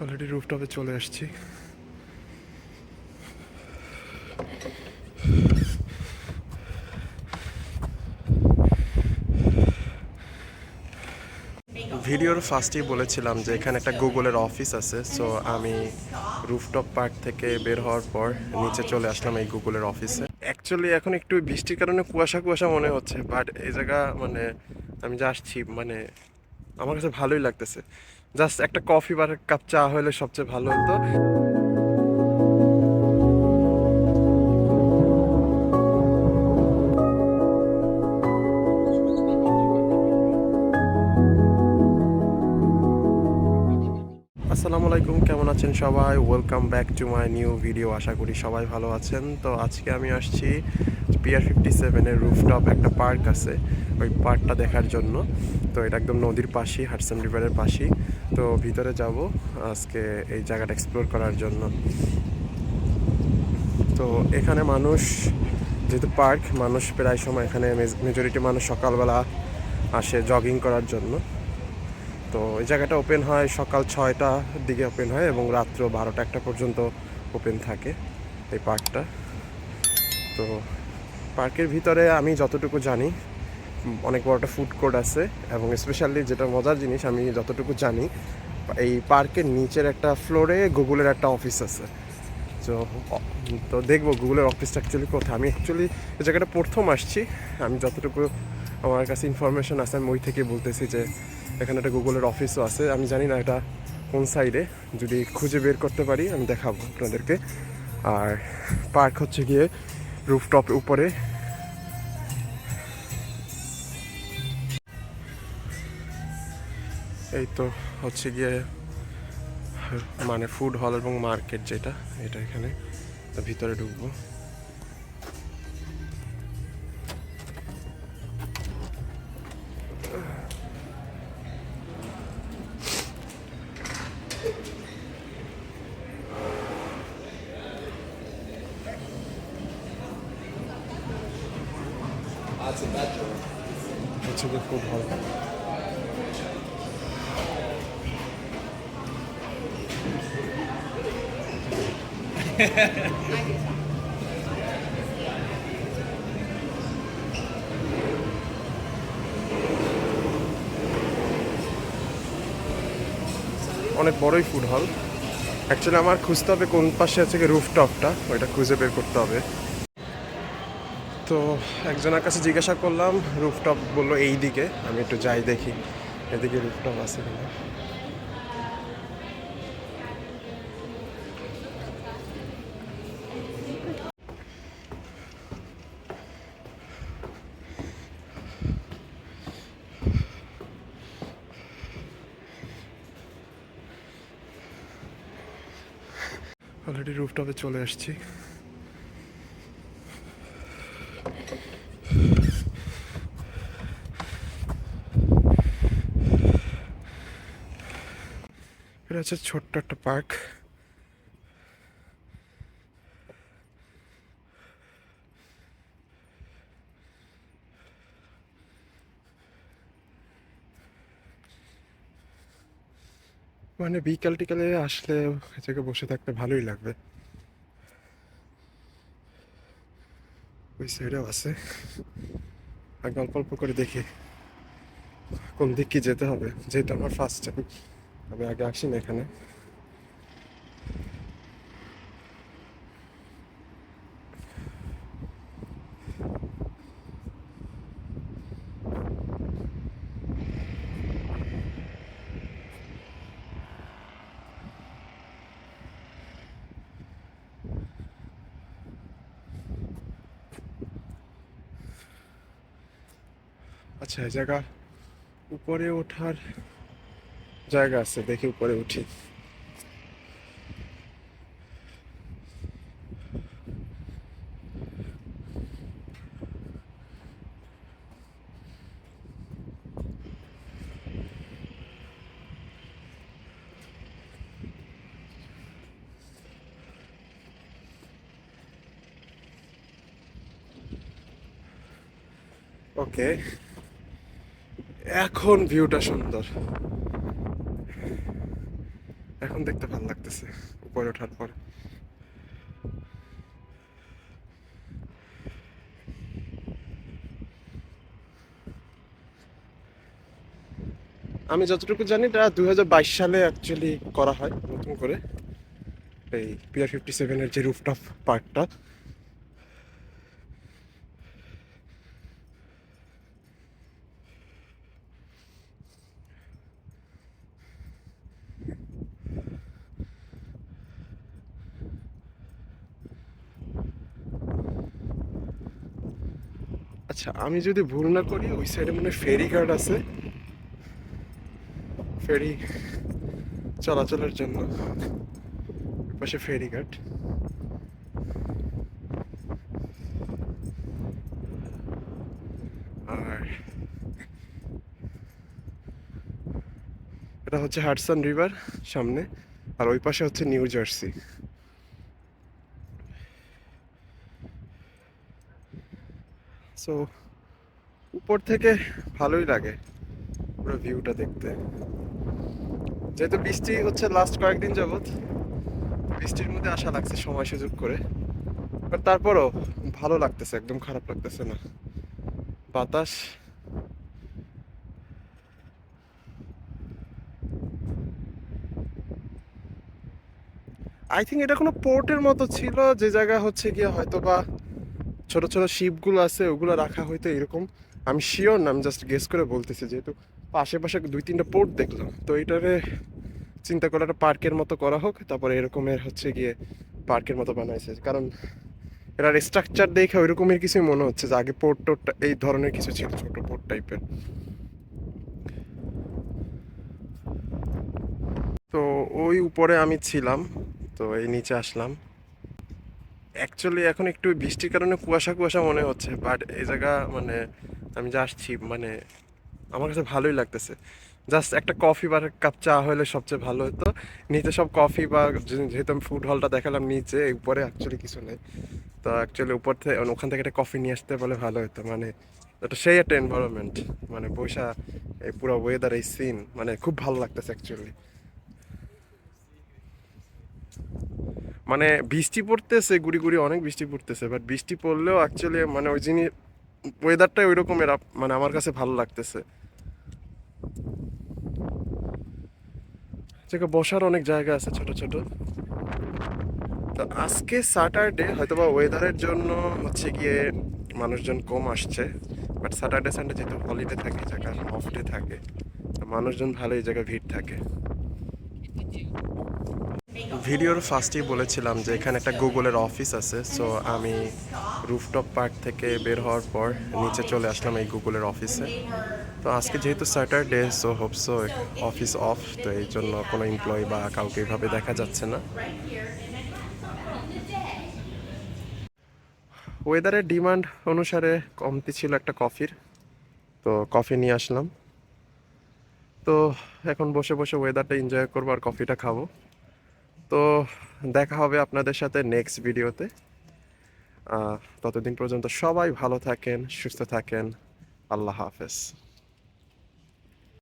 Already রুফটপে চলে আসছি। ভিডিওর ফার্স্টেই বলেছিলাম যে এখানে একটা গুগলের অফিস আছে সো আমি রুফটপ পার্ক থেকে বের হওয়ার পর নিচে চলে আসলাম এই গুগলের অফিসে অ্যাকচুয়ালি এখন একটু বৃষ্টির কারণে কুয়াশা কুয়াশা মনে হচ্ছে বাট এই জায়গা মানে আমি যা আসছি মানে আমার কাছে ভালোই লাগতেছে। জাস্ট একটা কফি বা কাপ চা হলে সবচেয়ে ভালো হতো। আছেন সবাই। Welcome back to my new video আশা করি সবাই ভালো আছেন। তো আজকে আমি আসছি পিআর ফিফটি সেভেনের রুফটপ একটা পার্ক আছে, ওই পার্কটা দেখার জন্য। তো এটা একদম নদীর পাশেই হাটসাম রিভারের পাশেই। তো ভিতরে যাব আজকে এই জায়গাটা এক্সপ্লোর করার জন্য। তো এখানে মানুষ, যেহেতু পার্ক মানুষ প্রায় সময় এখানে মেজরিটি মানুষ সকালবেলা আসে জগিং করার জন্য। তো এই জায়গাটা ওপেন হয় সকাল ছয়টার দিকে ওপেন হয় এবং রাত্র বারোটা একটা পর্যন্ত ওপেন থাকে এই পার্কটা। তো পার্কের ভিতরে আমি যতটুকু জানি, অনেক বড় একটা ফুড কোর্ট আছে এবং স্পেশালি যেটা মজার জিনিস, আমি যতটুকু জানি, এই পার্কের নিচের একটা ফ্লোরে গুগলের একটা অফিস আছে। তো তো দেখব গুগলের অফিসটা অ্যাকচুয়ালি কোথায়। আমি অ্যাকচুয়ালি এই জায়গাটা প্রথম আসছি। আমি যতটুকু আমার কাছে ইনফরমেশন আছে, আমি ওই থেকে বলতেছি যে এখানে একটা গুগলের অফিসও আছে। আমি জানি না এটা কোন সাইডে যদি খুঁজে বের করতে পারি, আমি দেখাবো আপনাদেরকে। আর পার্ক হচ্ছে গিয়ে রুফটপ উপরে। এই তো হচ্ছে গিয়ে মানে ফুড হল এবং মার্কেট যেটা, এটা এখানে ভিতরে ঢুকবো। অনেক বড়ই ফুড হল অ্যাকচুয়ালি আমার খুঁজতে হবে কোন পাশে আছে কি রুফটপটা ওইটা খুঁজে বের করতে হবে। তো একজনের কাছে জিজ্ঞাসা করলাম রুফটপ বলল এই দিকে আমি একটু যাই দেখি, এদিকে রুফটপ আছে কিনা। অলরেডি রুফটপে চলে আসছি। হচ্ছে ছোট্ট একটা পার্ক। মানে বিকাল টিকালে আসলে জায়গায় বসে থাকতে ভালোই লাগবে। ওই সাইডেও আছে। আগে অল্প অল্প করে দেখি কোন দিক কি যেতে হবে, যেহেতু আমার ফার্স্ট টাইম আমি আগে আসি না এখানে। আচ্ছা জায়গা উপরে ওঠার জায়গা আছে দেখি উপরে উঠি। ওকে এখন ভিউটা সুন্দর। এখন দেখতে ভালো লাগতেছে, উপরে ওঠার পর। আমি যতটুকু জানি, এটা বাইশ সালে অ্যাকচুয়ালি করা হয় নতুন করে। এই পিআর ফিফটি সেভেনের যে রুফটপ পার্কটা আচ্ছা। আমি যদি ভুল না করি, ওই সাইডে মানে ফেরি ঘাট আছে। ফেরি চলাচলের জন্য। পাশে ফেরি ঘাট। আর এটা হচ্ছে হাডসন রিভার সামনে। আর ওই পাশে হচ্ছে নিউ জার্সি সো উপর থেকে ভালোই লাগে পুরো ভিউটা দেখতে। যেহেতু বৃষ্টি হচ্ছে লাস্ট কয়েকদিন যাবত বৃষ্টির মধ্যে আশা লাগছে সময় সুযোগ করে। বাট তারপরও ভালো লাগতেছে, একদম খারাপ লাগতেছে না। বাতাস। আই থিঙ্ক এটা কোনো পোর্টের মতো ছিল, যে জায়গা হচ্ছে গিয়ে হয়তো বা ছোট ছোট শিপগুলো আছে, ওগুলো রাখা হয়তো এরকম। আমি শিওর না, আমি জাস্ট গেস করে বলতেছি, যেহেতু আশেপাশে দুই তিনটা পোর্ট দেখলাম। তো এটারে চিন্তা করে একটা পার্কের মতো করা হোক, তারপরে এরকমের হচ্ছে গিয়ে পার্কের মতো বানাইছে। কারণ এটার স্ট্রাকচার দেখে ওই রকমের কিছুই মনে হচ্ছে যে আগে পোর্ট টোর্টটা এই ধরনের কিছু ছিল, ছোট পোর্ট টাইপের তো ওই উপরে আমি ছিলাম, তো এই নিচে আসলাম। অ্যাকচুয়ালি এখন একটু বৃষ্টির কারণে কুয়াশা কুয়াশা মনে হচ্ছে বাট এই জায়গা মানে আমি যা আসছি মানে আমার কাছে ভালোই লাগতেছে। জাস্ট একটা কফি বা কাপ চা হলে সবচেয়ে ভালো হতো। নিচে সব কফি বা যেহেতু আমি ফুড হলটা দেখালাম নিচে উপরে অ্যাকচুয়ালি কিছু নেই। তো অ্যাকচুয়ালি উপর থেকে ওখান থেকে একটা কফি নিয়ে আসতে বলে ভালো হতো। মানে এটা সেই একটা এনভায়রনমেন্ট মানে বৈশা এই পুরো ওয়েদার এই সিন মানে খুব ভালো লাগতেছে অ্যাকচুয়ালি মানে বৃষ্টি পড়তেছে, গুড়ি গুড়ি অনেক বৃষ্টি পড়তেছে বাট বৃষ্টি পড়লেও অ্যাকচুয়ালি মানে ওই জিনিস ওয়েদারটাই ওই রকমের মানে আমার কাছে ভালো লাগতেছে। জায়গা বসার অনেক জায়গা আছে ছোট ছোট। তো আজকে স্যাটারডে হয়তোবা ওয়েদারের জন্য হচ্ছে গিয়ে মানুষজন কম আসছে বাট স্যাটারডে সানডে যেহেতু হলিডে থাকে জায়গা অফ ডে থাকে মানুষজন ভালো এই জায়গায় ভিড় থাকে। ভিডিওর ফার্স্টেই বলেছিলাম যে এখানে একটা গুগলের অফিস আছে সো আমি রুফটপ পার্ক থেকে বের হওয়ার পর নিচে চলে আসলাম এই গুগলের অফিসে। তো আজকে যেহেতু Saturday so hope so office off তো এই জন্য কোনো এমপ্লয়ি বা কাউকে এইভাবে দেখা যাচ্ছে না। ওয়েদারের ডিমান্ড অনুসারে কমতি ছিল একটা কফির তো কফি নিয়ে আসলাম। তো এখন বসে বসে ওয়েদারটা এনজয় করব আর কফিটা খাব। তো দেখা হবে আপনাদের সাথে নেক্সট ভিডিওতে ততদিন পর্যন্ত সবাই ভালো থাকেন, সুস্থ থাকেন। আল্লাহ হাফেজ।